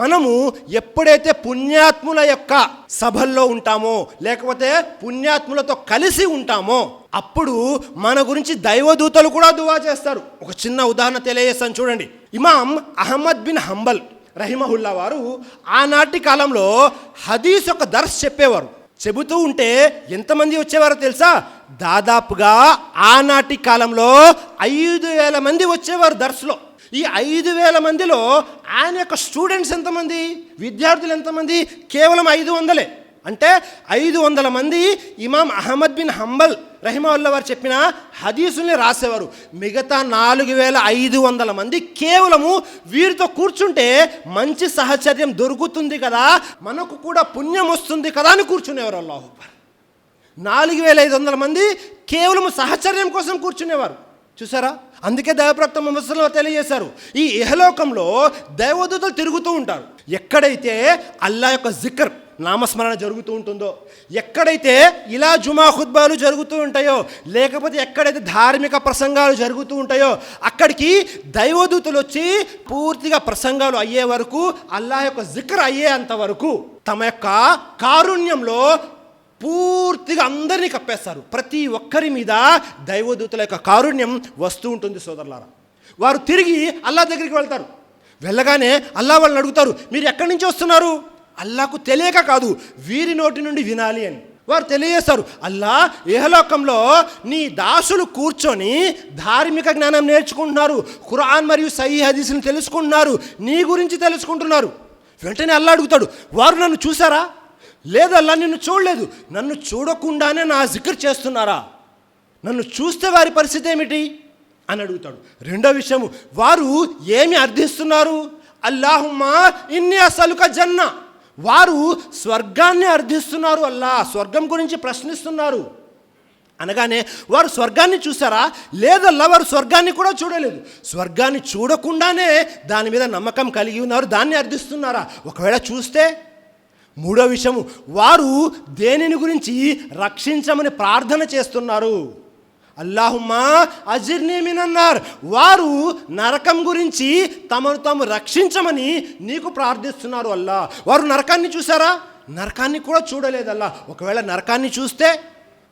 మనము ఎప్పుడైతే పుణ్యాత్ముల యొక్క సభల్లో ఉంటామో లేకపోతే పుణ్యాత్ములతో కలిసి ఉంటామో అప్పుడు మన గురించి దైవదూతలు కూడా దువా చేస్తారు. ఒక చిన్న ఉదాహరణ తెలియజేస్తాను చూడండి. ఇమాం అహ్మద్ బిన్ హంబల్ రహిమహుల్లా వారు ఆనాటి కాలంలో హదీస్ ఒక దర్శ చెప్పేవారు. చెబుతూ ఉంటే ఎంతమంది వచ్చేవారో తెలుసా? దాదాపుగా ఆనాటి కాలంలో ఐదు వేల మంది వచ్చేవారు దర్శలో. ఈ ఐదు వేల మందిలో ఆయన యొక్క స్టూడెంట్స్ ఎంతమంది? విద్యార్థులు ఎంతమంది? కేవలం ఐదు వందలే. అంటే ఐదు వందల మంది ఇమాం అహ్మద్ బిన్ హంబల్ రహిమల్లా వారు చెప్పిన హదీసుల్ని రాసేవారు. మిగతా నాలుగు వేల ఐదు వందల మంది కేవలము వీరితో కూర్చుంటే మంచి సహచర్యం దొరుకుతుంది కదా మనకు కూడా పుణ్యం వస్తుంది కదా అని కూర్చునేవారు అల్లాహుబర్ నాలుగు వేల ఐదు వందల మంది కేవలం సహచర్యం కోసం కూర్చునేవారు. చూసారా? అందుకే దైవప్రక్త ముసలిలో తెలియజేశారు. ఈ ఇహలోకంలో దైవదూతలు తిరుగుతూ ఉంటారు. ఎక్కడైతే అల్లా యొక్క జిక్కర్ నామస్మరణ జరుగుతూ ఉంటుందో ఎక్కడైతే ఇలా జుమా ఖుద్బాలు జరుగుతూ ఉంటాయో లేకపోతే ఎక్కడైతే ధార్మిక ప్రసంగాలు జరుగుతూ ఉంటాయో అక్కడికి దైవదూతలు వచ్చి పూర్తిగా ప్రసంగాలు అయ్యే వరకు అల్లా యొక్క జిక్కర్ అయ్యేంత వరకు తమ యొక్క కారుణ్యంలో పూర్తిగా అందరినీ కప్పేస్తారు. ప్రతి ఒక్కరి మీద దైవదూతల యొక్క కారుణ్యం వస్తూ ఉంటుంది సోదరులారా. వారు తిరిగి అల్లా దగ్గరికి వెళ్తారు. వెళ్ళగానే అల్లా వాళ్ళని అడుగుతారు మీరు ఎక్కడి నుంచి వస్తున్నారు? అల్లాకు తెలియక కాదు వీరి నోటి నుండి వినాలి అని. వారు తెలియజేస్తారు అల్లా ఏహలోకంలో నీ దాసులు కూర్చొని ధార్మిక జ్ఞానం నేర్చుకుంటున్నారు ఖురాన్ మరియు సహీ హదీసులు తెలుసుకుంటున్నారు నీ గురించి తెలుసుకుంటున్నారు. వెంటనే అల్లా అడుగుతాడు వారు నన్ను చూసారా? లేదల్లా నిన్ను చూడలేదు. నన్ను చూడకుండానే నా జిక్ర్ చేస్తున్నారా? నన్ను చూస్తే వారి పరిస్థితి ఏమిటి? అని అడుగుతాడు. రెండో విషయము వారు ఏమి అర్థిస్తున్నారు? అల్లాహుమ్మా ఇన్ని అసలుక జన్న. వారు స్వర్గాన్ని అర్థిస్తున్నారు. అల్లా స్వర్గం గురించి ప్రశ్నిస్తున్నారు. అనగానే వారు స్వర్గాన్ని చూసారా లేదల్లా వారు స్వర్గాన్ని కూడా చూడలేదు. స్వర్గాన్ని చూడకుండానే దాని మీద నమ్మకం కలిగి ఉన్నారు దాన్ని అర్థిస్తున్నారా? ఒకవేళ చూస్తే మూడో విషయము వారు దేనిని గురించి రక్షించమని ప్రార్థన చేస్తున్నారు. అల్లాహుమ్మా అజీర్నీమినన్నారు వారు నరకం గురించి తమను తాము రక్షించమని నీకు ప్రార్థిస్తున్నారు అల్లా వారు నరకాన్ని చూసారా? నరకాన్ని కూడా చూడలేదల్లా ఒకవేళ నరకాన్ని చూస్తే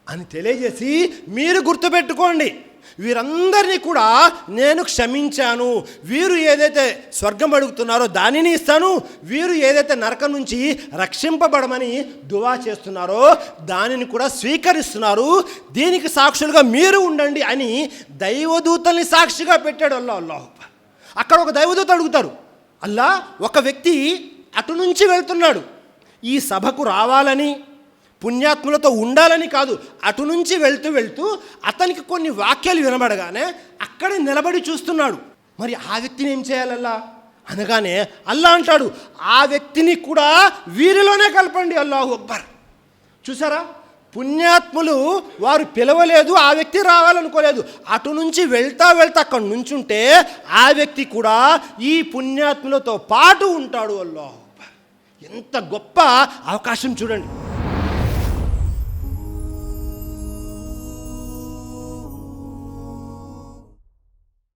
అని తెలియజేసి మీరు గుర్తుపెట్టుకోండి. వీరందరినీ కూడా నేను క్షమించాను. వీరు ఏదైతే స్వర్గం అడుగుతున్నారో దానిని ఇస్తాను. వీరు ఏదైతే నరకం నుంచి రక్షింపబడమని దువా చేస్తున్నారో దానిని కూడా స్వీకరిస్తున్నారు. దీనికి సాక్షులుగా మీరు ఉండండి అని దైవదూతల్ని సాక్షిగా పెట్టాడు అల్లా అల్లాహ్ అక్కడ ఒక దైవదూత అడుగుతారు అల్లా ఒక వ్యక్తి అటు నుంచి వెళ్తున్నాడు. ఈ సభకు రావాలని పుణ్యాత్ములతో ఉండాలని కాదు అటు నుంచి వెళ్తూ వెళ్తూ అతనికి కొన్ని వాక్యాలు వినబడగానే అక్కడే నిలబడి చూస్తున్నాడు. మరి ఆ వ్యక్తిని ఏం చేయాలల్లా? అనగానే అల్లా అంటాడు ఆ వ్యక్తిని కూడా వీరిలోనే కలపండి అల్లాహు అక్బర్. చూసారా? పుణ్యాత్ములు వారు పిలవలేదు ఆ వ్యక్తి రావాలనుకోలేదు. అటు నుంచి వెళ్తా వెళ్తా అక్కడ నుంచుంటే ఆ వ్యక్తి కూడా ఈ పుణ్యాత్ములతో పాటు ఉంటాడు అల్లాహు ఎంత గొప్ప అవకాశం చూడండి.